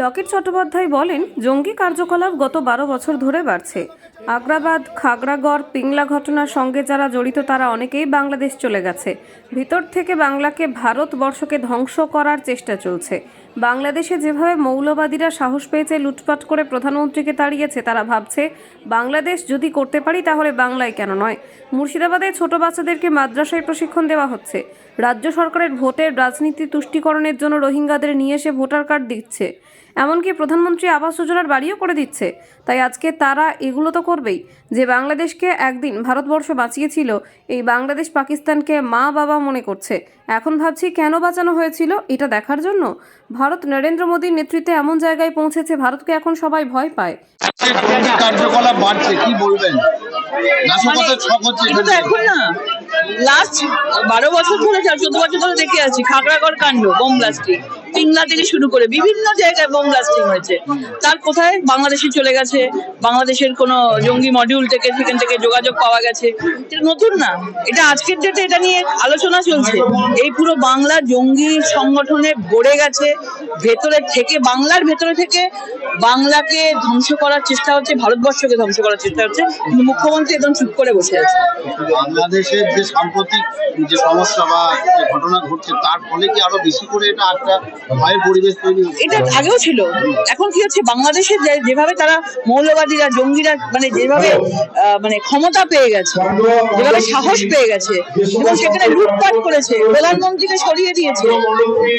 লকেট চট্টোপাধ্যায় বলেন জঙ্গি কার্যকলাপ গত বারো বছর ধরে বাড়ছে। আগ্রাবাদ, খাগড়াগড়, পিংলা ঘটনার সঙ্গে যারা জড়িত, তারা অনেকেই বাংলাদেশ চলে গেছে। ভিতর থেকে বাংলাকে ভারতবর্ষকে ধ্বংস করার চেষ্টা চলছে। বাংলাদেশে যেভাবে মৌলবাদীরা সাহস পেয়েছে, লুটপাট করে প্রধানমন্ত্রীকে তাড়িয়েছে, তারা ভাবছে, বাংলাদেশ যদি করতে পারি, তাহলে বাংলায় কেন নয়? মুর্শিদাবাদে ছোট বাচ্চাদেরকে মাদ্রাসায় প্রশিক্ষণ দেওয়া হচ্ছে। রাজ্য সরকারের ভোটের রাজনীতি তুষ্টিকরণের জন্য রোহিঙ্গাদের নিয়ে এসে ভোটার কার্ড দিচ্ছে। এমনকি প্রধানমন্ত্রী আবাস যোজনার বাড়িও করে দিচ্ছে। তাই আজকে তারা এগুলো তো করবেই। যে বাংলাদেশকে একদিন ভারতবর্ষ বাঁচিয়েছিল এই বাংলাদেশ পাকিস্তানকে মা বাবা মনে করছে। এখন ভাবছি কেন বাঁচানো হয়েছিল এটা দেখার জন্য? ভারত নরেন্দ্র মোদীর নেতৃত্বে এমন জায়গায় পৌঁছেছে ভারতকে এখন সবাই ভয় পায়। কার্যকলাপ বাড়ছে কি বলবেন? এটা তো এখন। না লাস্ট বারো বছর ধরে চোদ্দ বছর ধরে দেখে আছি খাগড়াগড় কাণ্ড বোম ব্লাস্টিং পিংলা থেকে শুরু করে বিভিন্ন জায়গায় বোম ব্লাস্টিং হয়েছে। তার কোথায়? বাংলাদেশে চলে গেছে। বাংলাদেশের কোনো জঙ্গি মডিউল থেকে সেখান থেকে যোগাযোগ পাওয়া গেছে। এটা নতুন না। এটা আজকের ডেটে এটা নিয়ে আলোচনা চলছে। এই পুরো বাংলা জঙ্গি সংগঠনে গড়ে গেছে। ভেতরে থেকে, বাংলার ভেতরে থেকে বাংলাকে ধ্বংস করার চেষ্টা হচ্ছে ভারতবর্ষকে ধ্বংস করার চেষ্টা হচ্ছে কিন্তু মুখ্যমন্ত্রী একদম চুপ করে বসে আছে। বাংলাদেশের যে সাম্প্রতিক যে সমস্যা বা যে ঘটনা ঘটছে তার ফলে কি আরও বেশি করে এটা একটা ভয়ের পরিবেশ তৈরি হচ্ছে? এটা আগেও ছিল। এখন কি হচ্ছে বাংলাদেশে যে- যেভাবে তারা মৌলবাদীরা জঙ্গিরা মানে যেভাবে আহ, মানে ক্ষমতা পেয়ে গেছে যেভাবে সাহস পেয়ে গেছে এবং সেখানে লুটপাট করেছে প্রধানমন্ত্রীকে সরিয়ে দিয়েছে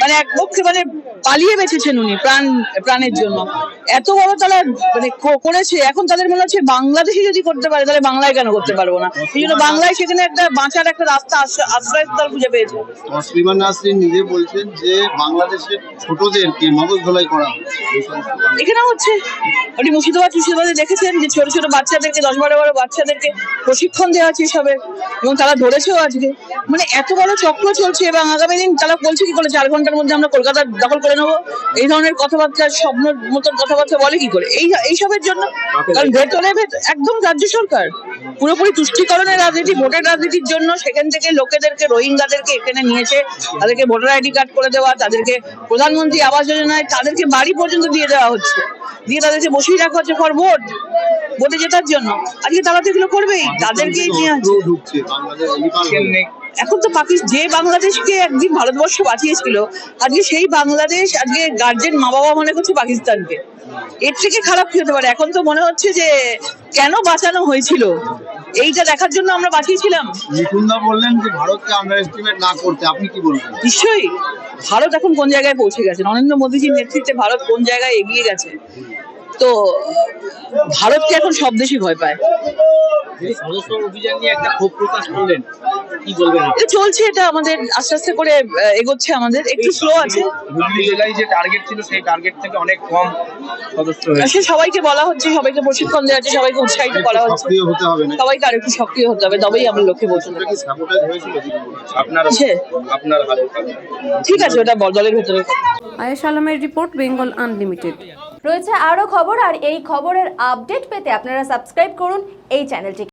মানে এক পক্ষে মানে পালিয়ে বেঁচেছেন উনি প্রাণ প্রাণের জন্য। এত বড় তারা মানে করেছে এখন তাদের মনে হচ্ছে বাংলাদেশে যদি করতে পারে তাহলে বাংলায় কেন করতে পারব না? এই জন্য বাংলায় সেখানে একটা বাঁচার একটা রাস্তা আশ্রয়- আশ্রয়স্থল খুঁজে পেয়েছে। তসলিমা নাসরিন নিজে বলছেন যে বাংলাদেশের ছোটদেরকে মগজ ধোলাই করা। এখানে হচ্ছে আপনি মুর্শিদাবাদ মুর্শিদাবাদে দেখেছেন যে ছোট ছোট বাচ্চাদেরকে দশ বারো বারো বাচ্চাদেরকে প্রশিক্ষণ দেওয়া হচ্ছে এসবের এবং তারা ধরেছেও আজকে। মানে এত বড় চক্র চলছে এবং আগামী দিন তারা বলছে কি করে চার ঘণ্টার মধ্যে আমরা কলকাতা দখল করে নেব? এই ধরনের কথাবার্তা স্বপ্ন মতন কথাবার্তা বলে কি করে? এই এইসবের জন্য কারণ ভেতরে ভেত- একদম রাজ্য সরকার। পুরোপুরি তুষ্টিকরণের রাজনীতি ভোটের রাজনীতির জন্য সেখান থেকে লোকেদেরকে রোহিঙ্গাদেরকে এখানে নিয়েছে। তাদেরকে ভোটার আইডি কার্ড করে দেওয়া তাদেরকে প্রধানমন্ত্রী আবাস যোজনায় তাদেরকে বাড়ি পর্যন্ত দিয়ে দেওয়া হচ্ছে। দিয়ে তাদেরকে বসিয়ে রাখা হচ্ছে ফর ভোট ভোটে জেতার জন্য। আজকে তারা তো এগুলো করবেই। তাদেরকেই নিয়ে আছে এখন তো পাকিস্তান যে বাংলাদেশকে একদিন ভারতবর্ষ বাঁচিয়েছিল আজকে সেই বাংলাদেশ আজকে গার্জেন মা বাবা মনে করছে পাকিস্তানকে। এর থেকে খারাপ কি হতে পারে? এখন তো মনে হচ্ছে যে কেন বাঁচানো হয়েছিল? এইটা দেখার জন্য আমরা বাঁচিয়েছিলাম বললেন যে ভারতকে আন্ডার এস্টিমেট না করতে আপনি কি বলবেন? নিশ্চয়ই। ভারত এখন কোন জায়গায় পৌঁছে গেছে? নরেন্দ্র মোদীজির নেতৃত্বে ভারত কোন জায়গায় এগিয়ে গেছে? তো ভারতকে এখন সব দেশই ভয় পায়। সদস্য অভিযান নিয়ে একটা ক্ষোভ প্রকাশ করলেন কি বলবেন? আপনি? এটা চলছে এটা আমাদের আস্তে আস্তে করে এগোচ্ছে আমাদের। একটু স্লো আছে। হুগলি জেলায় যে টার্গেট ছিল সেই টার্গেট থেকে অনেক কম সদস্য হয়েছে। সবাইকে বলা হচ্ছে সবাইকে প্রশিক্ষণ দেওয়া হচ্ছে সবাইকে উৎসাহিত করা হচ্ছে। সক্রিয় হতে হবে না সবাইকে আরেকটু সক্রিয় হতে হবে তবেই আমরা লক্ষ্যে পৌঁছতে ঠিক আছে ওটা বল- দলের ভেতরে। আয়েশ আলমের রিপোর্ট বেঙ্গল আনলিমিটেড। রয়েছে আরও খবর আর এই খবরের আপডেট পেতে আপনারা সাবস্ক্রাইব করুন এই চ্যানেলটিকে।